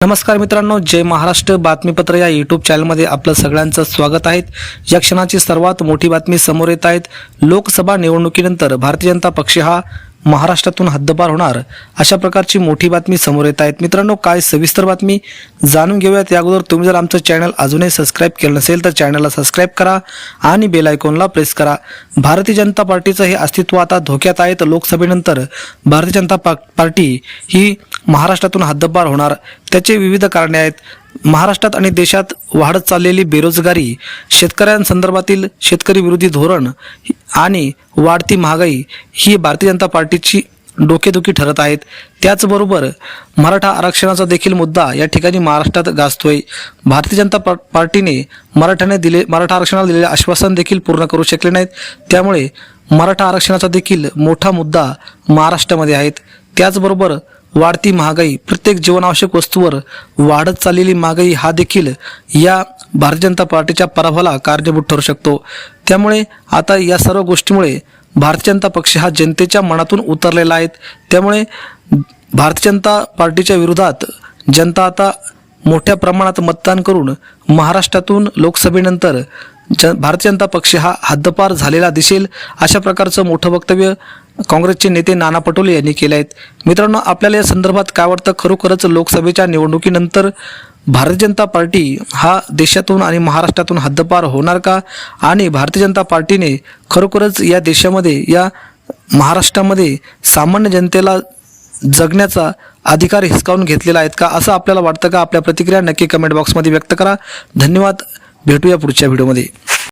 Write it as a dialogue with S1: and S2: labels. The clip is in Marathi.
S1: नमस्कार मित्रांनो जय महाराष्ट्र बातमीपत्र या यूट्यूब चॅनलमध्ये आपलं सगळ्यांचं स्वागत आहे. या क्षणाची सर्वात मोठी बातमी समोर येत आहेत. लोकसभा निवडणुकीनंतर भारतीय जनता पक्ष हा महाराष्ट्रातून हद्दपार होणार अशा प्रकारची मोठी बातमी समोर येत आहेत. मित्रांनो काय सविस्तर बातमी जाणून घेऊयात. या अगोदर तुम्ही जर आमचं चॅनल अजूनही सबस्क्राईब केलं नसेल तर चॅनलला सबस्क्राईब करा आणि बेल आयकॉनला प्रेस करा. भारतीय जनता पार्टीचं हे अस्तित्व आता धोक्यात आहे. तर लोकसभेनंतर भारतीय जनता पा पार्टी ही महाराष्ट्रातून हद्दपार होणार. त्याचे विविध कारणे आहेत. महाराष्ट्रात आणि देशात वाढत चाललेली बेरोजगारी शेतकऱ्यांसंदर्भातील शेतकरी विरोधी धोरण आणि वाढती महागाई ही भारतीय जनता पार्टीची डोकेदुखी ठरत आहेत. त्याचबरोबर मराठा आरक्षणाचा देखील मुद्दा या ठिकाणी महाराष्ट्रात गाजतोय. भारतीय जनता पा- पार्टीने मराठ्याने दिले मराठा आरक्षणाला दिलेले आश्वासन देखील पूर्ण करू शकले नाहीत. त्यामुळे मराठा आरक्षणाचा देखील मोठा मुद्दा महाराष्ट्रामध्ये आहेत. त्याचबरोबर वाढती महागाई प्रत्येक जीवनावश्यक वस्तूवर वाढत चाललेली महागाई हा देखील या भारतीय जनता पार्टीच्या पराभवाला कारणीभूत ठरू शकतो. त्यामुळे आता या सर्व गोष्टीमुळे भारतीय जनता पक्ष हा जनतेच्या मनातून उतरलेला आहे. त्यामुळे भारतीय जनता पार्टीच्या विरोधात जनता आता मोठ्या प्रमाणात मतदान करून महाराष्ट्रातून लोकसभेनंतर ज भारतीय जनता पक्ष हा हद्दपार झालेला दिसेल अशा प्रकारचं मोठं वक्तव्य काँग्रेसचे नेते नाना पटोले यांनी केले आहेत. मित्रांनो आपल्याला या संदर्भात काय वाटतं? खरोखरच लोकसभेच्या निवडणुकीनंतर भारतीय जनता पार्टी हा देशातून आणि महाराष्ट्रातून हद्दपार होणार का? आणि भारतीय जनता पार्टीने खरोखरच या देशामध्ये या महाराष्ट्रामध्ये सामान्य जनतेला जगण्याचा अधिकार हिसकावून घेतलेला आहेत का? असं आपल्याला वाटतं का? आपल्या प्रतिक्रिया नक्की कमेंट बॉक्समध्ये व्यक्त करा. धन्यवाद. भेटूया पुढच्या व्हिडिओमध्ये